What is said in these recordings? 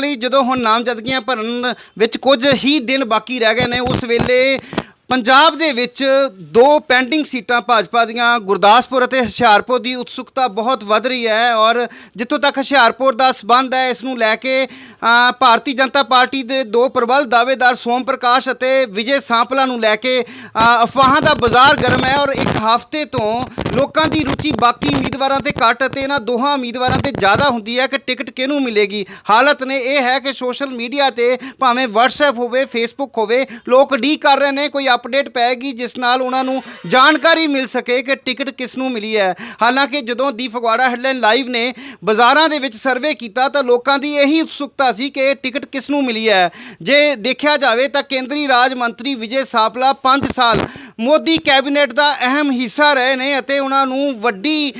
ਲਈ ਜਦੋਂ ਹੁਣ ਨਾਮਜ਼ਦਗੀਆਂ ਭਰਨ ਵਿੱਚ ਕੁਝ ਹੀ ਦਿਨ ਬਾਕੀ ਰਹਿ ਗਏ ਨੇ, ਉਸ ਵੇਲੇ ਪੰਜਾਬ ਦੇ ਵਿੱਚ ਦੋ ਪੈਂਡਿੰਗ ਸੀਟਾਂ ਭਾਜਪਾ ਦੀਆਂ, ਗੁਰਦਾਸਪੁਰ ਅਤੇ ਹੁਸ਼ਿਆਰਪੁਰ ਦੀ ਉਤਸੁਕਤਾ ਬਹੁਤ ਵੱਧ ਰਹੀ ਹੈ ਔਰ ਜਿੱਥੋਂ ਤੱਕ ਹੁਸ਼ਿਆਰਪੁਰ ਦਾ ਸਬੰਧ ਹੈ, ਇਸ ਨੂੰ ਲੈ ਕੇ ਭਾਰਤੀ ਜਨਤਾ ਪਾਰਟੀ ਦੇ ਦੋ ਪ੍ਰਬਲ ਦਾਅਵੇਦਾਰ ਸੋਮ ਪ੍ਰਕਾਸ਼ ਅਤੇ ਵਿਜੇ ਸਾਂਪਲਾ ਨੂੰ ਲੈ ਕੇ ਅਫਵਾਹਾਂ ਦਾ ਬਾਜ਼ਾਰ ਗਰਮ ਹੈ ਔਰ ਇੱਕ ਹਫ਼ਤੇ ਤੋਂ ਲੋਕਾਂ ਦੀ ਰੁਚੀ ਬਾਕੀ ਉਮੀਦਵਾਰਾਂ ਤੇ ਘੱਟ ਅਤੇ ਇਹਨਾਂ ਦੋਹਾਂ ਉਮੀਦਵਾਰਾਂ ਤੇ ਜ਼ਿਆਦਾ ਹੁੰਦੀ ਹੈ ਕਿ ਟਿਕਟ ਕਿਹਨੂੰ ਮਿਲੇਗੀ। ਹਾਲਤ ਨੇ ਇਹ ਹੈ ਕਿ ਸੋਸ਼ਲ ਮੀਡੀਆ ਤੇ ਭਾਵੇਂ WhatsApp ਹੋਵੇ, Facebook ਹੋਵੇ, ਲੋਕ ਡੀ ਕਰ ਰਹੇ ਨੇ, ਕੋਈ ਅਪਡੇਟ ਪੈਗੀ ਜਿਸ ਨਾਲ ਉਹਨਾਂ ਨੂੰ ਜਾਣਕਾਰੀ ਮਿਲ ਸਕੇ ਕਿ ਟਿਕਟ ਕਿਸ ਨੂੰ ਮਿਲੀ ਹੈ। ਹਾਲਾਂਕਿ ਜਦੋਂ ਦੀ ਫਗਵਾੜਾ ਹੈਡਲਾਈਨ ਲਾਈਵ ਨੇ ਬਾਜ਼ਾਰਾਂ ਦੇ ਵਿੱਚ ਸਰਵੇ ਕੀਤਾ ਤਾਂ ਲੋਕਾਂ ਦੀ ਇਹੀ ਉਤਸੁਕਤਾ ਸੀ ਕਿ ਇਹ ਟਿਕਟ ਕਿਸ ਨੂੰ ਮਿਲੀ ਹੈ? ਜੇ ਦੇਖਿਆ ਜਾਵੇ ਤਾਂ ਕੇਂਦਰੀ ਰਾਜ ਮੰਤਰੀ ਵਿਜੇ ਸਾਪਲਾ 5 ਸਾਲ ਮੋਦੀ ਕੈਬਨਿਟ ਦਾ ਅਹਿਮ ਹਿੱਸਾ ਰਹੇ ਨੇ ਅਤੇ ਉਹਨਾਂ ਨੂੰ ਵੱਡੀ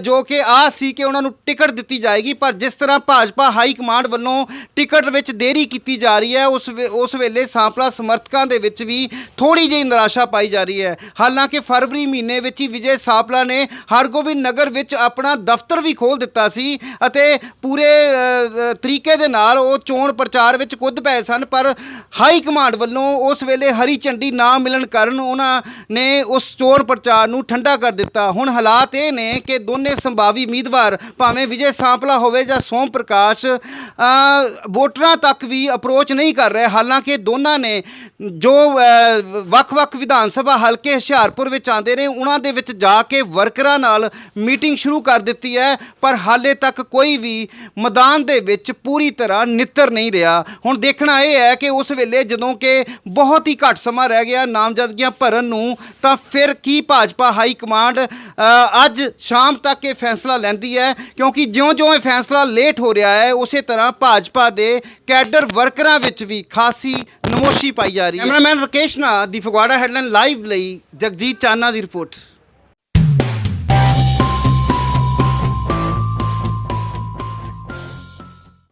ਜੋ ਕਿ ਆਸ ਸੀ ਕਿ ਉਹਨਾਂ ਨੂੰ ਟਿਕਟ ਦਿੱਤੀ ਜਾਏਗੀ, ਪਰ ਜਿਸ ਤਰ੍ਹਾਂ ਭਾਜਪਾ ਹਾਈ ਕਮਾਂਡ ਵੱਲੋਂ ਟਿਕਟ ਵਿੱਚ ਦੇਰੀ ਕੀਤੀ ਜਾ ਰਹੀ ਹੈ, ਉਸ ਵੇ- ਉਸ ਵੇਲੇ ਸਾਂਪਲਾ ਸਮਰਥਕਾਂ ਦੇ ਵਿੱਚ ਵੀ ਥੋੜੀ ਜਿਹੀ ਨਿਰਾਸ਼ਾ ਪਾਈ ਜਾ ਰਹੀ ਹੈ। ਹਾਲਾਂਕਿ ਫਰਵਰੀ ਮਹੀਨੇ ਵਿੱਚ ਹੀ ਵਿਜੇ ਸਾਂਪਲਾ ਨੇ ਹਰਗੋਬਿੰਦ ਨਗਰ ਵਿੱਚ ਆਪਣਾ ਦਫ਼ਤਰ ਵੀ ਖੋਲ ਦਿੱਤਾ ਸੀ ਅਤੇ ਪੂਰੇ ਤਰੀਕੇ ਦੇ ਨਾਲ ਉਹ ਚੋਣ ਪ੍ਰਚਾਰ ਵਿੱਚ ਕੁੱਦ ਪਏ ਸਨ, ਪਰ ਹਾਈ ਕਮਾਂਡ ਵੱਲੋਂ ਉਸ ਵੇਲੇ ਹਰੀ ਝੰਡੀ ਨਾ ਮਿਲਣ ਕਾਰਨ ਉਹਨਾਂ ਨੇ ਉਸ ਚੋਣ ਪ੍ਰਚਾਰ ਨੂੰ ਠੰਡਾ ਕਰ ਦਿੱਤਾ। ਹੁਣ ਹਾਲਾਤ ਇਹ ਨੇ ਕਿ ਦੋਨੇ ਸੰਭਾਵੀ ਉਮੀਦਵਾਰ ਭਾਵੇਂ ਵਿਜੇ ਸਾਂਪਲਾ ਹੋਵੇ ਜਾਂ ਸੋਮ ਪ੍ਰਕਾਸ਼ ਵੋਟਰਾਂ ਤੱਕ ਵੀ ਅਪਰੋਚ ਨਹੀਂ ਕਰ ਰਹੇ। ਹਾਲਾਂਕਿ ਦੋਨਾਂ ਨੇ ਜੋ ਵੱਖ-ਵੱਖ ਵਿਧਾਨ ਸਭਾ ਹਲਕੇ ਹੁਸ਼ਿਆਰਪੁਰ ਵਿੱਚ ਆਉਂਦੇ ਨੇ ਉਹਨਾਂ ਦੇ ਵਿੱਚ ਜਾ ਕੇ ਵਰਕਰਾਂ ਨਾਲ ਮੀਟਿੰਗ ਸ਼ੁਰੂ ਕਰ ਦਿੱਤੀ ਹੈ ਪਰ ਹਾਲੇ ਤੱਕ ਕੋਈ ਵੀ ਮੈਦਾਨ ਦੇ ਵਿੱਚ ਪੂਰੀ ਤਰ੍ਹਾਂ ਨਿੱਤਰ ਨਹੀਂ ਰਿਹਾ। ਹੁਣ ਦੇਖਣਾ ਇਹ ਹੈ ਕਿ ਉਸ ਵੇਲੇ ਜਦੋਂ ਕਿ ਬਹੁਤ ਹੀ ਘੱਟ ਸਮਾਂ ਰਹਿ ਗਿਆ ਨਾਮਜ਼ਦਗੀਆਂ ਭਰਨ ਨੂੰ ਤਾਂ ਫਿਰ ਕੀ ਭਾਜਪਾ ਹਾਈ ਕਮਾਂਡ ਅ, ਅੱਜ ਸ਼ਾਮ ਤੱਕ ਇਹ ਫੈਸਲਾ ਲੈਂਦੀ ਹੈ, ਕਿਉਂਕਿ ਜਿਉਂ-ਜਿਉਂ ਇਹ ਫੈਸਲਾ ਲੇਟ ਹੋ ਰਿਹਾ ਹੈ, ਉਸੇ ਤਰ੍ਹਾਂ ਭਾਜਪਾ ਦੇ ਕੈਡਰ ਵਰਕਰਾਂ ਵਿੱਚ ਵੀ ਖਾਸੀ ਨਮੋਸ਼ੀ ਪਾਈ ਜਾ ਰਹੀ ਹੈ। ਕੈਮਰਾਮੈਨ ਰਕੇਸ਼ ਨਾ ਦੀ ਫਗਵਾੜਾ ਹੈਡਲਾਈਨ ਲਾਈਵ ਲਈ ਜਗਜੀਤ ਚਾਨਾ ਦੀ ਰਿਪੋਰਟ।